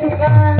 तुका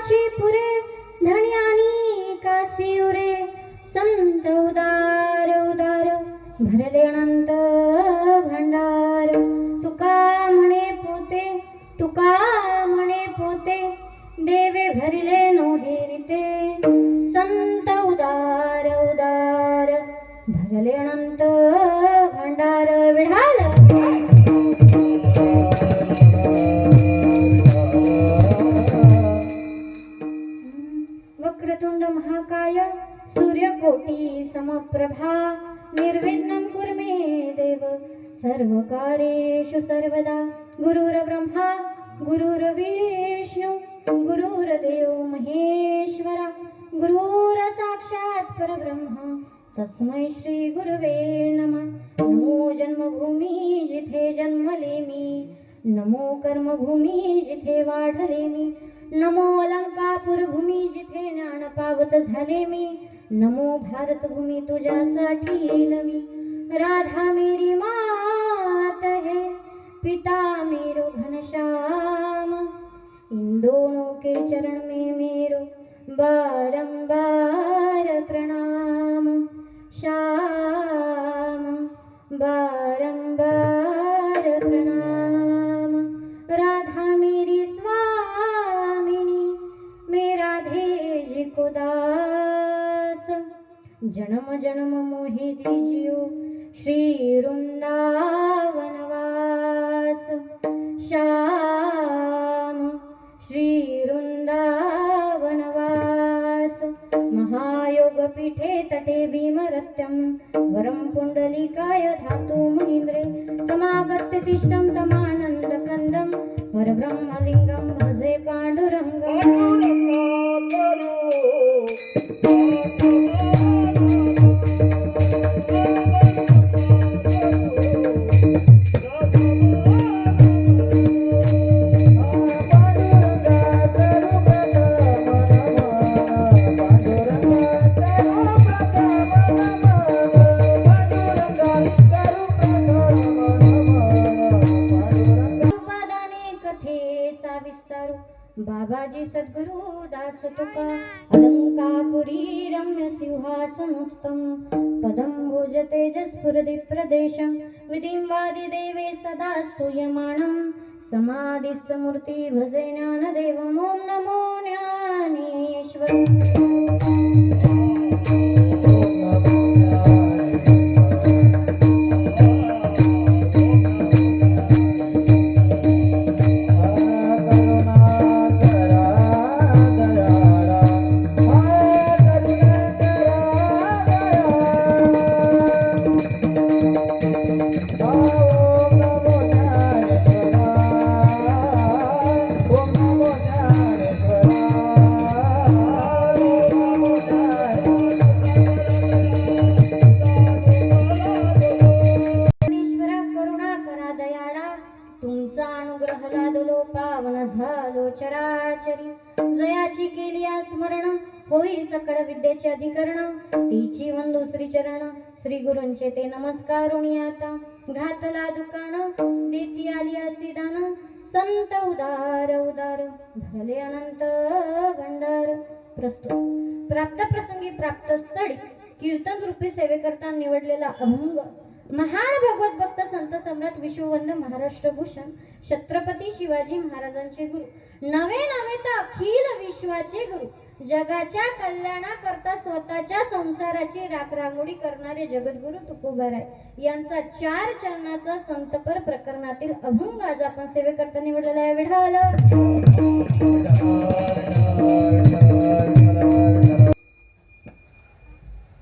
माग पुरे धन्यानी कासी उरे संत उदार उदार भरले अनंत भंडार. तुका म्हणे पोते तुका म्हणे पोते देवे भरिले नोहेरिते संत उदार उदार भरले अनंत प्रभा निर्विघ्नं कुरु मे देव। सर्वकार्येषु सर्वदा गुरुर्ब्रह्मा गुरुर्विष्णु गुरुर्देव महेश्वरा। गुरुरसाक्षात् परब्रह्म तस्मै श्रीगुरुवे नमः। नमो जन्मभूमी जिथे जन्मले मी नमो कर्मभूमी जिथे वाढले मी नमो अलंकापूर जिथे ज्ञान पावत झाले मी नमो भारतभूमी तुझ्यासाठी नवी. राधा मेरी मात है पिता मेरो घनश्याम. इन दोनों के चरण में मेरो बारंबार प्रणाम. श्याम बारंबार जन्म जन्म मोहि दिजियो। श्री वृंदावनवास श्याम श्री वृंदावनवास महायोग पीठे तटे भीमरत्यं। वरं पुण्डलिकाय धातु मुनीन्द्रे। समागत्य तिष्ठं तमानन्दकन्दं परब्रह्मलिङ्गं भजे पाण्डुरङ्गम् कथेचा विस्तार. बाबाजी सद्गुरु दास तुका. अलंकापुरी रम्य सिंहासनस्थं पदं भुज तेजस्फुरदि प्रदेशं विधिं वादिदेवे सदा स्तूयमाणं समाधिस्थमूर्ति भजे ज्ञानदेवं ॐ नमो ज्ञानेश्वर. जयाची केली आ स्मरण होई सकळ विद्येचे अधिकरण. तिची वंदू दुसरी चरण श्री गुरूंचे ते नमस्कार आता. घातला दुकान देती आली असी दान संत उदार उदार. भरले अनंत भंडार. प्रस्तुत. प्राप्त प्रसंगी प्राप्त स्थळी कीर्तन रूपी सेवेकरता निवडलेला अभंग. महान भगवत भक्त संत सम्राट विश्ववंद महाराष्ट्र भूषण छत्रपती शिवाजी महाराजांचे गुरु. नवे नवे तर अखिल विश्वाचे गुरु. जगाच्या कल्याणाकरता स्वतःच्या संसाराची राखरांगोळी करणारे जगद्गुरु तुकोबाराय यांचा चार चरणाचा संतपर प्रकरणातील अभंग आज आपण सेवेकरता निवडलेला आहे. विढाल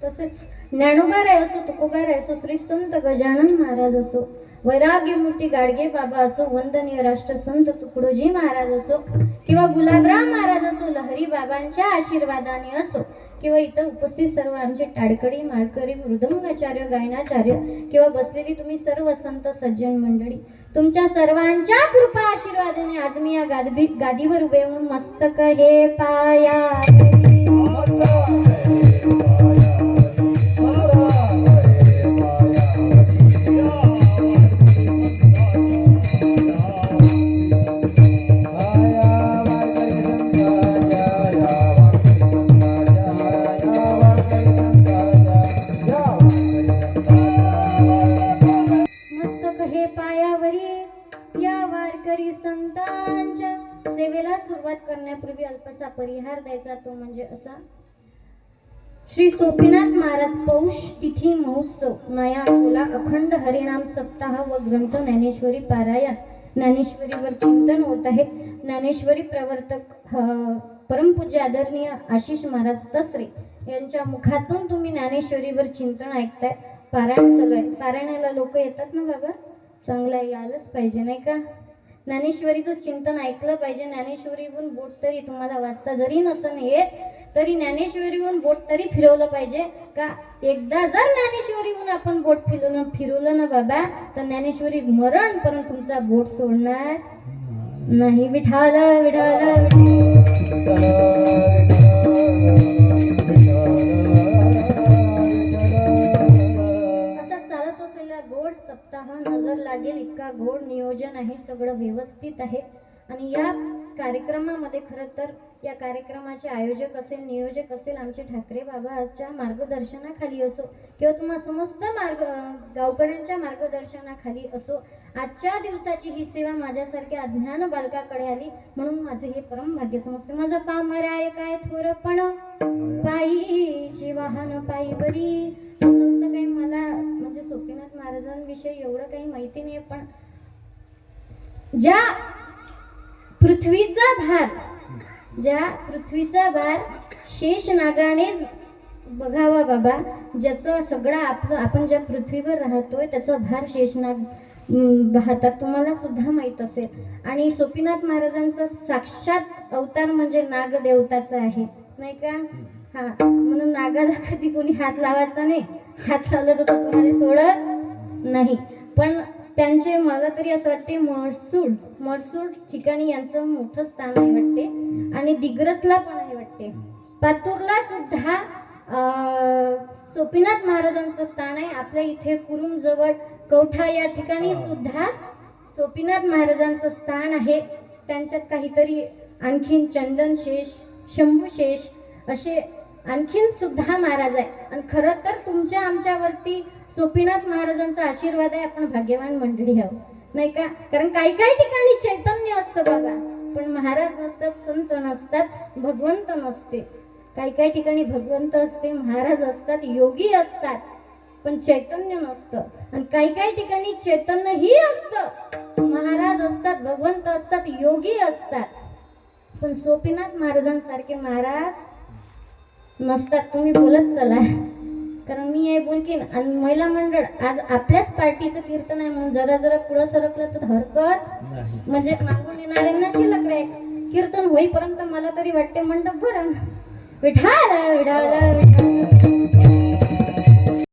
तसेच ज्ञानोबाराय असो तुकोबाराय असो श्री संत गजानन महाराज असो वैराग्यमूर्ती गाडगे बाबा असो वंदनीय राष्ट्रसंत तुकडोजी महाराज असो किंवा गुलाबराम महाराज असो लहरी बाबांच्या आशीर्वादाने असो किंवा इथं उपस्थित सर्व आमचे टाडकडी माळकरी मृदंगाचार्य गायनाचार्य किंवा बसलेली तुम्ही सर्व संत सज्जन मंडळी तुमच्या सर्वांच्या कृपा आशीर्वादाने आज मी या गादी गादीवर उभे होऊन मस्तक हे पाया सुरुवात करण्यापूर्वी अल्पसा परिहार द्यायचा तो म्हणजे असा. श्री सोपीनाथ महाराज पौष तिथी महोत्सव नया अकोला अखंड हरिनाम सप्ताह व ग्रंथ ज्ञानेश्वरी पारायण. ज्ञानेश्वरीवर चिंतन होत आहे. ज्ञानेश्वरी प्रवर्तक परमपूज्य आदरणीय आशिष महाराज तसरे यांच्या मुखातून तुम्ही ज्ञानेश्वरीवर चिंतन ऐकताय. पारायण चालू आहे. पारायणाला लोक येतात ना बाबा? चांगलं आहे, यायलाच पाहिजे नाही का? ज्ञानेश्वरीचं चिंतन ऐकलं पाहिजे. ज्ञानेश्वरीहून बोट तरी तुम्हाला वाचता जरी नसन येत तरी ज्ञानेश्वरीहून बोट तरी फिरवलं पाहिजे. का एकदा जर ज्ञानेश्वरीहून आपण बोट फिरवलं फिरवलं ना बाबा तर ज्ञानेश्वरी मरण पण तुमचा बोट सोडणार नाही. विठाला विठाला विठाला स्वतः नजर लागेल इतका गोड नियोजन आहे सगळं व्यवस्थित आहे. आणि या कार्यक्रमामध्ये खरं तर या कार्यक्रमाचे आयोजक असेल नियोजक असेल आमचे ठाकरे बाबाच्या मार्गदर्शनाखाली असो किंवा तुम्हा समस्त मार्ग गावकऱ्यांच्या मार्गदर्शनाखाली असो आजच्या दिवसाची ही सेवा माझ्यासारख्या अज्ञान बालकाकडे आली. म्हणून माझे हे परम भाग्य समजते. माझं पामराय काय थोरपण? पायीची वाहन पायी बरी असं तर काही मला महाराजांविषयी एवढं काही माहिती नाही पण ज्या पृथ्वीचा भार ज्या पृथ्वीचा भार शेष नागानेच बघावा बाबा ज्याचं सगळं आपलं आपण ज्या पृथ्वीवर राहतोय त्याचा भार शेषनाग अं, वाहतात तुम्हाला सुद्धा माहीत असेल. आणि सोपीनाथ महाराजांचा साक्षात अवतार म्हणजे नागदेवताचा आहे नाही का? हा म्हणून नागाला कधी कोणी हात लावायचा नाही. हात लावला तर तुम्हाला सोडत नाही. पण त्यांचे मला तरी असं वाटते महसूड महसूड ठिकाणी यांचं मोठं स्थान आहे वाटते. आणि दिग्रसला पण आहे वाटते. पातूरला सुद्धा अं, सोपीनाथ महाराजांचं स्थान आहे. आपल्या इथे कुरुम जवळ कवठा या ठिकाणी सुद्धा सोपीनाथ महाराजांचं स्थान आहे. त्यांच्यात काहीतरी आणखीन चंदनशेष शंभूशेष असे आणखीन सुद्धा महाराज आहे. आणि खरं तर तुमच्या आमच्यावरती सोपीनाथ महाराजांचा आशीर्वाद आहे आपण भाग्यवान मंडळी आहोत. नाही का? कारण काही काही ठिकाणी चैतन्य असतं बाबा पण महाराज नसतात संत नसतात भगवंत नसते. काही काही ठिकाणी भगवंत असते महाराज असतात योगी असतात पण चैतन्य नसतं. आणि काही काही ठिकाणी चैतन्य ही असतं. महाराज असतात भगवंत असतात योगी असतात. पण सोपीनाथ महाराजांसारखे महाराज नसतात. तुम्ही बोलत चला. कारण मी हे बोलकीन आणि महिला मंडळ आज आपल्याच पार्टीचं कीर्तन आहे म्हणून जरा जरा पुढं सरकलं तर हरकत म्हणजे मागून येणाऱ्यांना शिल्लक कीर्तन होईपर्यंत मला तरी वाटते मंडप भरण. विठाल विठाल विठाल.